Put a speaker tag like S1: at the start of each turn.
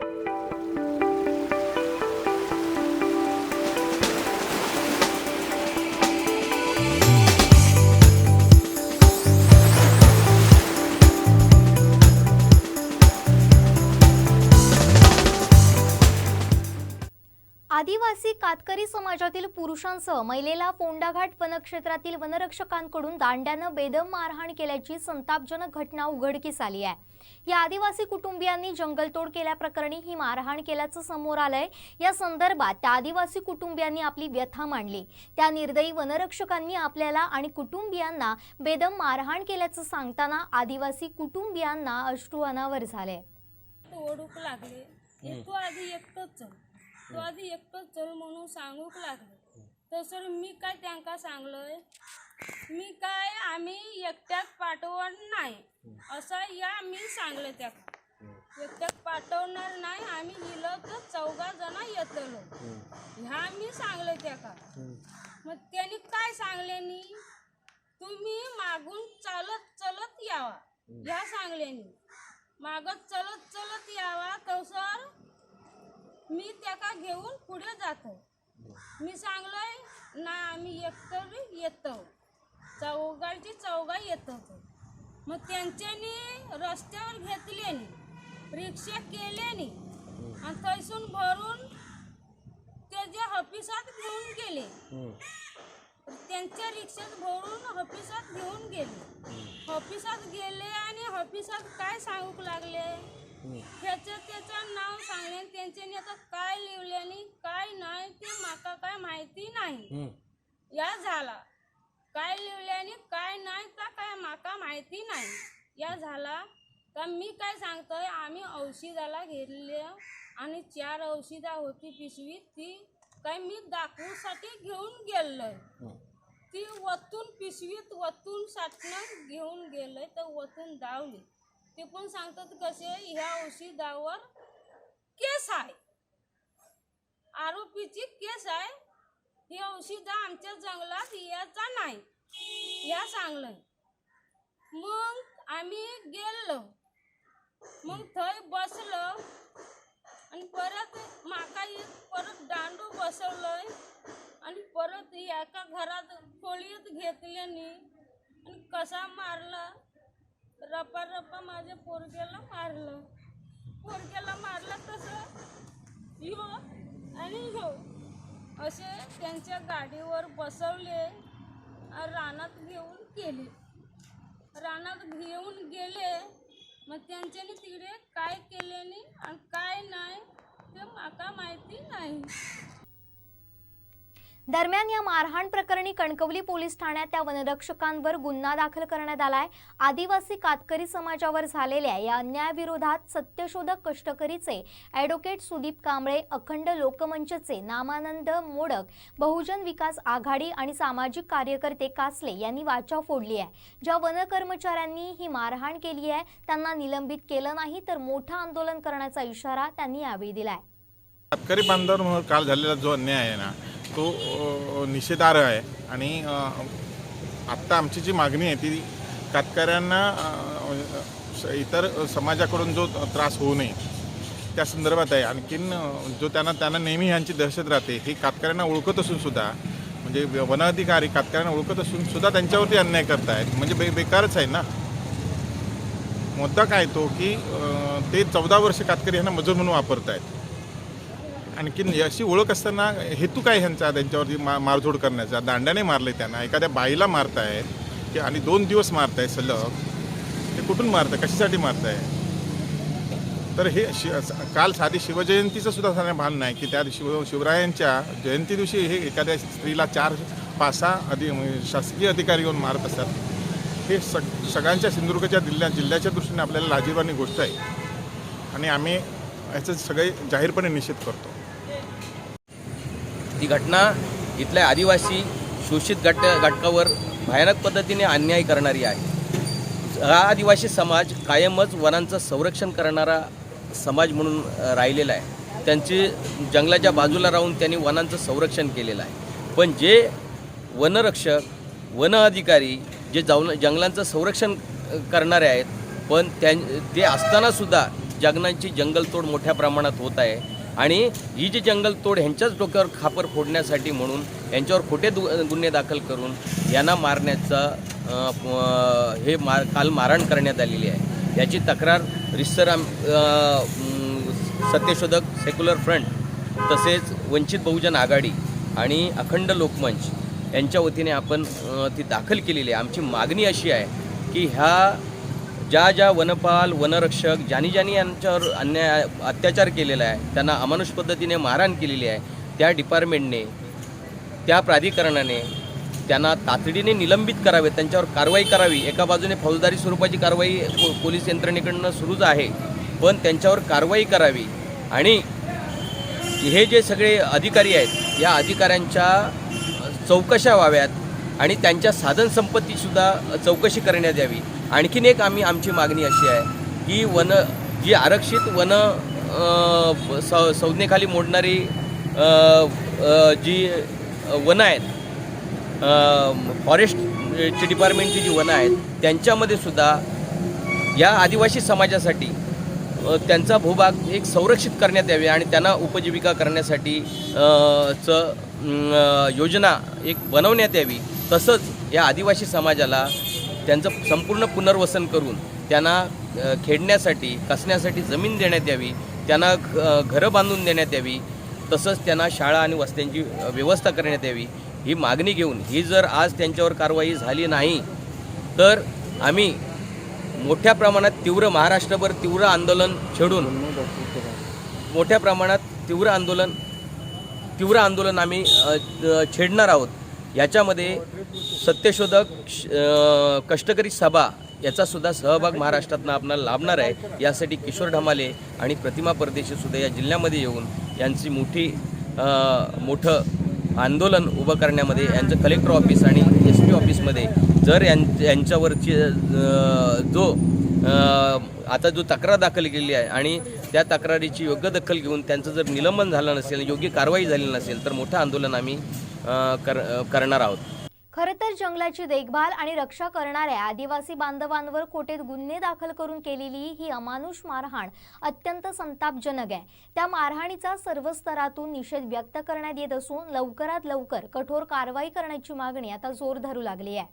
S1: Thank you. आदिवासी कातकरी समाजातील पुरुषांसह महिलेला फोंडाघाट वनक्षेत्रातील वनरक्षकांकडून दांड्यानं बेदम मारहाण केल्याची संतापजनक घटना उघडकीस आली आहे. या आदिवासी कुटुंबियांनी जंगलतोड केल्याप्रकरणी ही मारहाण केल्याचं समोर आलंय. या संदर्भात त्या आदिवासी कुटुंबियांनी आपली व्यथा मांडली. त्या निर्दयी वनरक्षकांनी आपल्याला आणि कुटुंबियांना बेदम मारहाण केल्याचं सांगताना आदिवासी कुटुंबियांना अश्रू अनावर झाले.
S2: लागले. तू आधी एकटंच तू आधी एकटंच चल म्हणून सांगूक लागलो. तसं मी काय त्यांका सांगलोय? मी काय आम्ही एकट्यात पाठवण नाही. असं या मी सांगले त्याका एकट्यात पाठवणार नाही आम्ही लिहिलं तर चौघा जण येतलो. ह्या मी सांगले त्याका मग त्यांनी काय सांगले नी? तुम्ही मागून चालत चलत यावा. ह्या सांगल्यानी मागत चलत चलत यावा तसर मी त्याका घेऊन पुढे जातो मी सांगलोय ना आम्ही एकतर येतो चौघाची चौघा येतो मग त्यांच्यानी रस्त्यावर घेतल्यानी रिक्षा केल्यानी आणि थैसून भरून त्याच्या हपिसात घेऊन गेले त्यांच्या रिक्षात भरून हपिसात घेऊन गेले. हपिसात गेले आणि हपिसात काय सांगूक लागले? ह्याचं त्याचं नाव सांगले त्यांच्यानी आता काय लिहिल्याने काय नाही ते माका काय माहिती नाही. या झाला. काय लिहिल्याने काय नाही तर काय माका माहिती नाही. या झाला. तर मी काय सांगतोय आम्ही औषधाला घेतले आणि चार औषधा होती पिशवी ती काय मी दाखवूसाठी घेऊन गेलोय. ती वतून पिशवीत वतून साठणं घेऊन गेलोय तर वतून दावली ते पण सांगतात कसे ह्या औषधावर केस आहे. आरोपीची केस आहे. ही औषधं आमच्या जंगलात यायचा नाही. या सांगलं मग आम्ही गेलो. मग थंय बसलो. आणि परत माका एक परत दांडू बसवलोय. आणि परत एका घरात खोलीत घेतल्याने आणि कसा मारला? रपा रपा माझ्या पोरग्याला मारलं. पोरग्याला मारलं तसं. ह्यो आणि ह्यो असे त्यांच्या गाडीवर बसवले रानात घेऊन गेले. रानात घेऊन गेले. मग त्यांच्यानी तिकडे काय केल्याने आणि काय नाही ते माका माहिती नाही.
S1: दरम्यान या मारहाण प्रकरणी कणकवली पोलीस ठाण्यात त्या वनरक्षकांवर गुन्हा दाखल करण्यात आलाय. आदिवासी कातकरी समाजावर झालेल्या या अन्यायाविरोधात सत्यशोधक कष्टकरीचे ॲडव्होकेट सुदीप कांबळे अखंड लोकमंचचे नामानंद मोडक बहुजन विकास आघाडी आणि सामाजिक कार्यकर्ते कासले यांनी वाचा फोडली आहे. ज्या वनकर्मचाऱ्यांनी ही मारहाण केली आहे त्यांना निलंबित केलं नाही तर मोठं आंदोलन करण्याचा इशारा त्यांनी यावेळी दिलाय.
S3: कातकरी बांधवांवर काल झालेला जो अन्याय आहे ना तो निषेधार्ह आहे. आणि आत्ता आमची जी मागणी आहे ती कातकऱ्यांना स- इतर समाजाकडून जो त्रास होऊ नये त्या संदर्भात आहे. आणखीन जो त्यांना त्यांना नेहमी ह्यांची दहशत राहते हे कातकऱ्यांना ओळखत असून सुद्धा म्हणजे वन अधिकारी कातकऱ्यांना ओळखत असून सुद्धा त्यांच्यावरती अन्याय करतायत. म्हणजे बे बेकारच आहे ना? मुद्दा काय तो की ते चौदा वर्ष कातकरी ह्यांना मजूर म्हणून वापरतायत. आणखीन अशी ओळख असताना हेतू काय ह्यांचा? त्यांच्यावरती मा मारझोड करण्याचा? दांड्याने मारले त्यांना. एखाद्या बाईला मारताय की आणि दोन दिवस मारताय सलग ते कुठून मारताय? कशासाठी मारताय? तर हे शि काल साधी शिवजयंतीचं सुद्धा साधं भान नाही की त्या शिव शिवरायांच्या जयंती दिवशी हे एखाद्या स्त्रीला चार पाच सहा अधि शासकीय अधिकारी येऊन मारत असतात. हे सग सगळ्यांच्या सिंधुदुर्गच्या जिल्ह्या जिल्ह्याच्या दृष्टीने आपल्याला लाजीरवाणी गोष्ट आहे. आणि आम्ही याचं सगळे जाहीरपणे निषेध करतो.
S4: ती घटना इथल्या आदिवासी शोषित गट घटकावर भयानक पद्धतीने अन्याय करणारी आहे. हा आदिवासी समाज कायमच वनांचं संरक्षण करणारा समाज म्हणून राहिलेला आहे. त्यांची जंगलाच्या बाजूला राहून त्यांनी वनांचं संरक्षण केलेलं आहे. पण जे वनरक्षक वन अधिकारी जे जाऊन जंगलांचं संरक्षण करणारे आहेत पण त्यां ते असतानासुद्धा जगनांची जंगलतोड मोठ्या प्रमाणात होत आहे. आणि ही जी जंगलतोड ह्यांच्याच डोक्यावर खापर फोडण्यासाठी म्हणून यांच्यावर खोटे दु गुन्हे दाखल करून यांना मारण्याचा हे मार काल मारहाण करण्यात आलेली आहे. याची तक्रार रिस्तर आम सत्यशोधक सेक्युलर फ्रंट तसेच वंचित बहुजन आघाडी आणि अखंड लोकमंच यांच्या वतीने आपण ती दाखल केलेली आहे. आमची मागणी अशी आहे की ह्या ज्या ज्या वनपाल वनरक्षक ज्यांनी ज्यांनी यांच्यावर अन्याय अत्याचार केलेला आहे त्यांना अमानुष पद्धतीने मारहाण केलेली आहे त्या डिपार्टमेंटने त्या प्राधिकरणाने त्यांना तातडीने निलंबित करावे त्यांच्यावर कारवाई करावी एका बाजूने फौजदारी स्वरूपाची कारवाई पो- पोलीस यंत्रणेकडनं सुरूच आहे पण त्यांच्यावर कारवाई करावी आणि हे जे सगळे अधिकारी आहेत या अधिकाऱ्यांच्या चौकशा व्हाव्यात आणि त्यांच्या साधनसंपत्तीसुद्धा चौकशी करण्यात यावी. आणखीन एक आम्ही आमची मागणी अशी आहे की वन जी आरक्षित वन स संज्ञेखाली मोडणारी जी वनं आहेत फॉरेस्टची डिपार्टमेंटची जी वनं आहेत त्यांच्यामध्ये सुद्धा या आदिवासी समाजासाठी त्यांचा भूभाग एक संरक्षित करण्यात यावे आणि त्यांना उपजीविका करण्यासाठी च योजना एक बनवण्यात यावी. तसंच या आदिवासी समाजाला त्यांचं संपूर्ण पुनर्वसन करून त्यांना खेडण्यासाठी खेळण्यासाठी कसण्यासाठी जमीन देण्यात यावी त्यांना घ- घरं बांधून देण्यात यावी तसंच त्यांना शाळा आणि वस्त्यांची व्यवस्था करण्यात यावी ही मागणी घेऊन ही जर आज त्यांच्यावर कारवाई झाली नाही तर आम्ही मोठ्या प्रमाणात तीव्र महाराष्ट्रभर तीव्र आंदोलन छेडून मोठ्या प्रमाणात तीव्र आंदोलन तीव्र आंदोलन आम्ही छेडणार आहोत. याच्यामध्ये सत्यशोधक श- कष्टकरी सभा याचा सुद्धा सहभाग महाराष्ट्रातनं आपणाला लाभणार आहे. यासाठी किशोर ढमाले आणि प्रतिमा परदेशी सुद्धा या जिल्ह्यामध्ये येऊन यांची मोठी मोठं आंदोलन उभं करण्यामध्ये यांचं कलेक्टर ऑफिस आणि एस पी ऑफिसमध्ये जर यां यांच्यावरची जो आता जो तक्रार दाखल केली आहे आणि त्या तक्रारीची योग्य दखल घेऊन त्यांचं जर निलंबन झालं नसेल योग्य कारवाई झाली नसेल तर मोठं आंदोलन आम्ही कर करणार आहोत.
S1: खरं तर जंगलाची देखभाल आणि रक्षा करणाऱ्या आदिवासी बांधवांवर कोटेत गुन्हे दाखल करून केलेली ही अमानुष मारहाण अत्यंत संतापजनक आहे. त्या मारहाणीचा सर्व स्तरातून निषेध व्यक्त करण्यात येत असून लवकरात लवकर कठोर कारवाई करण्याची मागणी आता जोर धरू लागली आहे.